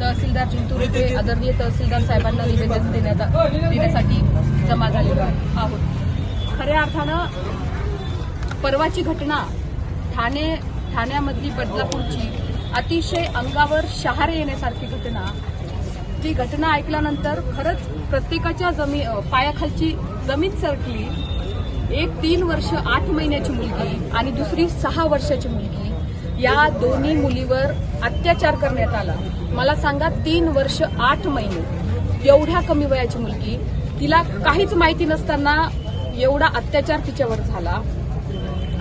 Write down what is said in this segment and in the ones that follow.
तहसीलदार जिंतूर वगैरे आदरणीय तहसीलदार साहेबांना निवेदन देण्याचा देण्यासाठी जमा झालेलो आहे- आहोत. खऱ्या अर्थानं परवाची घटना ठाणे ठाण्यामधली बदलापूरची अतिशय अंगावर शहारे येण्यासारखी घटना. ती घटना ऐकल्यानंतर खरंच प्रत्येकाच्या जमी पायाखालची जमीन सरकली. एक तीन वर्ष आठ महिन्याची मुलगी आणि दुसरी सहा वर्षाची मुलगी. या दोन्ही मुलीवर अत्याचार करण्यात आला. मला सांगा तीन वर्ष आठ महिने एवढ्या कमी वयाची मुलगी तिला काहीच माहिती नसताना एवढा अत्याचार तिच्यावर झाला.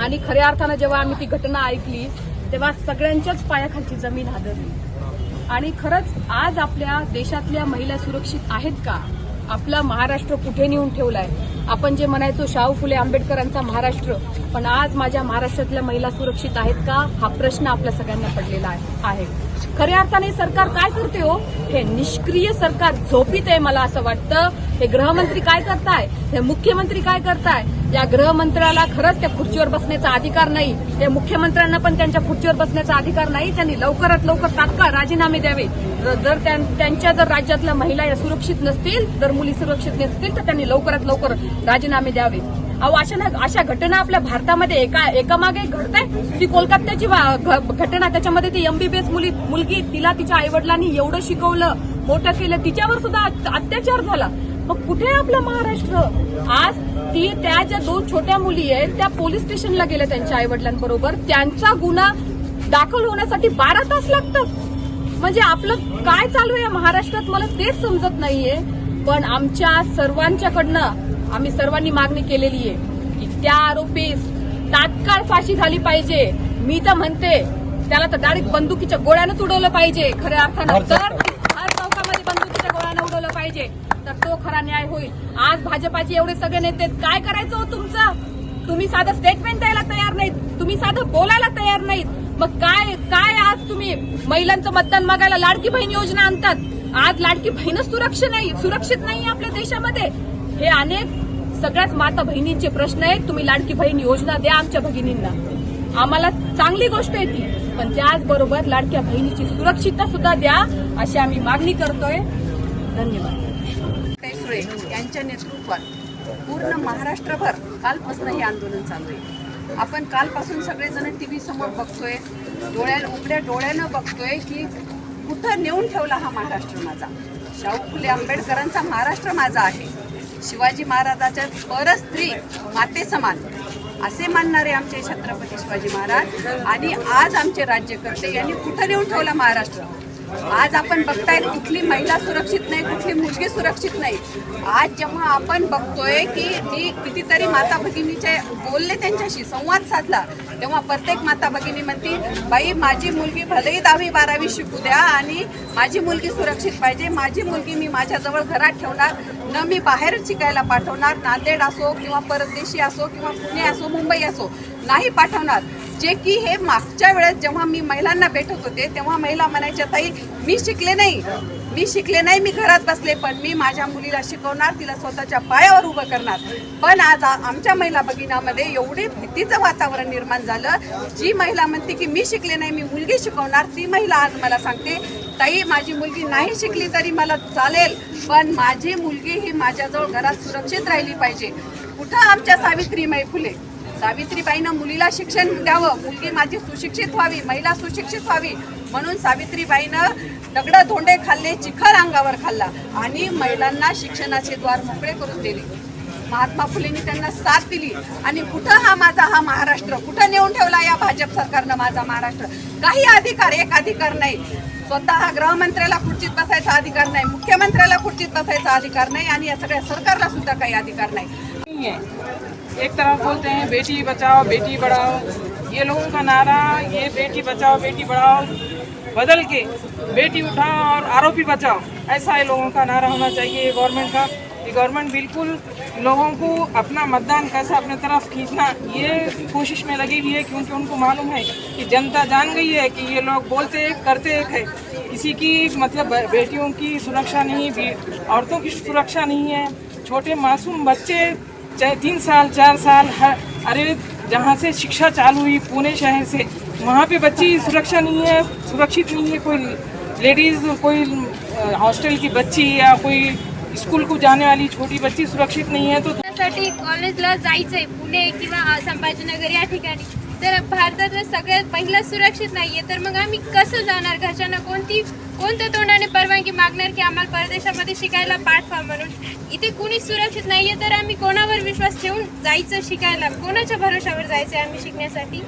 आणि खऱ्या अर्थानं जेव्हा आम्ही ती घटना ऐकली तेव्हा सगळ्यांच्याच पायाखालची जमीन हादरली. आणि खरंच आज आपल्या देशातल्या महिला सुरक्षित आहेत का? आपला महाराष्ट्र कुठे नेऊन ठेवलाय? आपण जे म्हणायचो शाहू फुले आंबेडकरांचा महाराष्ट्र पण आज माझ्या महाराष्ट्रातल्या महिला सुरक्षित आहेत का? हा प्रश्न आपल्या सगळ्यांना पडलेला आहे- आहे खऱ्या अर्थाने सरकार काय करते हो? हे निष्क्रिय सरकार झोपीत आहे मला असं वाटतं. हे गृहमंत्री काय करताय? हे मुख्यमंत्री काय करताय? या गृहमंत्र्याला खरंच त्या खुर्चीवर बसण्याचा अधिकार नाही. हे मुख्यमंत्र्यांना पण त्यांच्या खुर्चीवर बसण्याचा अधिकार नाही. त्यांनी लवकरात लवकर तात्काळ राजीनामे द्यावे. जर त्यां- त्यांच्या जर राज्यातल्या महिला या सुरक्षित नसतील जर मुली सुरक्षित नसतील तर त्यांनी लवकरात लवकर राजीनामे द्यावे. अहो अशा ना- अशा घटना आपल्या भारतामध्ये एका एकामागे घडत आहे ती कोलकात्याची घ- घटना त्याच्यामध्ये ती एमबीबीएस मुली मुलगी तिला तिच्या आईवडिलांनी एवढं शिकवलं मोठं केलं तिच्यावर सुद्धा अत्याचार झाला. मग कुठे आपलं महाराष्ट्र? आज ती त्या ज्या दोन छोट्या मुली आहेत त्या पोलीस स्टेशनला गेल्या त्यांच्या आईवडिलांबरोबर. त्यांचा गुन्हा दाखल होण्यासाठी बारा तास लागतात. म्हणजे आपलं काय चालू आहे महाराष्ट्रात? मला तेच समजत नाहीये. पण आमच्या सर्वांच्याकडनं आम्ही सर्वांनी मागणी केलेली आहे की त्या आरोपीस तात्काळ फाशी झाली पाहिजे. मी तर म्हणते त्याला तर डायरेक्ट बंदुकीच्या गोळ्यानंच उडवलं पाहिजे. खऱ्या अर्थानं तर हर चौकामध्ये बंदुकीच्या गोळ्यानं उडवलं पाहिजे. तर तो खरा न्याय होईल. आज भाजपाचे एवढे सगळे नेते. काय करायचं हो तुमचं? तुम्ही साधं स्टेटमेंट द्यायला तयार नाहीत. तुम्ही साधं बोलायला तयार नाहीत. मग काय काय आज तुम्ही महिलांचं मतदान मागायला लाडकी बहीण योजना आणतात? आज लाडकी बहीणच सुरक्षित नाही सुरक्षित नाही आपल्या देशामध्ये. हे अनेक सगळ्यात माता बहिणींचे प्रश्न आहेत. तुम्ही लाडकी बहीण योजना द्या आमच्या भगिनींना. आम्हाला चांगली गोष्ट आहे ती. पण त्याचबरोबर लाडक्या बहिणीची सुरक्षितता सुद्धा द्या अशी आम्ही मागणी करतोय. धन्यवाद. सुरे यांच्या नेतृत्वात पूर्ण महाराष्ट्रभर कालपासून हे आंदोलन चालू आहे. आपण कालपासून सगळेजण टी व्ही समोर बघतोय डोळ्या उघड्या डोळ्यानं बघतोय की कुठं नेऊन ठेवला हा महाराष्ट्र माझा? शाहू फुले आंबेडकरांचा महाराष्ट्र माझा आहे. शिवाजी महाराजाच्या परस्त्री माते समान असे मानणारे आमचे छत्रपती शिवाजी महाराज आणि आज आमचे राज्यकर्ते यांनी कुठं नेऊन ठेवला महाराष्ट्र? आज आपण बघताय कुठली महिला सुरक्षित नाही कुठली मुलगी सुरक्षित नाही. आज जेव्हा आपण बघतोय की मी कितीतरी माता भगिनीचे बोलले त्यांच्याशी संवाद साधला तेव्हा प्रत्येक माता भगिनी म्हणती बाई माझी मुलगी भलेही दहावी बारावी शिकू द्या आणि माझी मुलगी सुरक्षित पाहिजे. माझी मुलगी मी माझ्याजवळ घरात ठेवणार न मी बाहेर शिकायला पाठवणार. नांदेड असो किंवा परदेशी असो किंवा पुणे असो मुंबई असो नाही पाठवणार. जे की हे मागच्या वेळेस जेव्हा मी महिलांना भेटत होते तेव्हा महिला म्हणायच्या ताई मी शिकले नाही. मी शिकले नाही मी घरात बसले पण मी माझ्या मुलीला शिकवणार तिला स्वतःच्या पायावर उभं करणार. पण आज आमच्या महिला भगिनामध्ये एवढे भीतीचं वातावरण निर्माण झालं. जी महिला म्हणते की मी शिकले नाही मी मुलगी शिकवणार ती महिला आज मला सांगते ताई माझी मुलगी नाही शिकली तरी मला चालेल पण माझी मुलगी ही माझ्याजवळ घरात सुरक्षित राहिली पाहिजे. कुठं आमच्या सावित्रीमाई फुले सावित्रीबाईनं मुलीला शिक्षण द्यावं मुलगी माझी सुशिक्षित व्हावी महिला सुशिक्षित व्हावी म्हणून सावित्रीबाईनं दगडं धोंडे खाल्ले चिखल अंगावर खाल्ला आणि महिलांना शिक्षणाचे द्वार मोकळे करून दिले. महात्मा फुलेंनी त्यांना साथ दिली आणि कुठं हा माझा हा महाराष्ट्र? कुठं नेऊन ठेवला या भाजप सरकारनं माझा महाराष्ट्र? काही अधिकार एक अधिकार नाही. स्वतः गृहमंत्र्याला खुर्चीत बसायचा अधिकार नाही मुख्यमंत्र्याला खुर्चीत बसायचा अधिकार नाही आणि या सगळ्या सरकारला सुद्धा काही अधिकार नाही. नहीं है। एक तरफ़ बोलते हैं, बेटी बचाओ, बेटी बढ़ाओ। ये लोगों का नारा, ये बेटी बचाओ, बेटी बढ़ाओ। बदल के, बेटी उठाओ और आरोपी बचाओ। ऐसा ये लोगों का नारा होना चाहिए गवर्नमेंट का। ये गवर्नमेंट बिल्कुल लोगों को अपना मतदान कैसे अपने तरफ़ खींचना, ये कोशिश में लगी हुई है, क्योंकि उनको मालूम है कि जनता जान गई है कि ये लोग बोलते एक करते एक है। किसी की मतलब बेटियों की सुरक्षा नहीं औरतों की सुरक्षा नहीं है। छोटे मासूम बच्चे चाहे तीन साल, चार साल, हर अरे, जहाँ से शिक्षा चालू हुई, पुणे शहर से, वहाँ पे बच्ची सुरक्षा नहीं है, सुरक्षित नहीं है, कोई लेडीज़, कोई हॉस्टल की बच्ची या कोई स्कूल को जाने वाली छोटी बच्ची सुरक्षित नहीं है तो कॉलेज कॉलेजला जायचंय, पुणे किंवा संभाजीनगर या ठिकाणी. तर भारतातलं सगळ्यात पहिला सुरक्षित नाही आहे तर मग आम्ही कसं जाणार? घरच्यांना कोणती कोणत्या तोंडाने परवानगी मागणार की आम्हाला परदेशामध्ये शिकायला पाठवा म्हणून? इथे कुणी सुरक्षित नाही आहे तर आम्ही कोणावर विश्वास ठेवून जायचं शिकायला? कोणाच्या भरोशावर आहे आम्ही शिकण्यासाठी?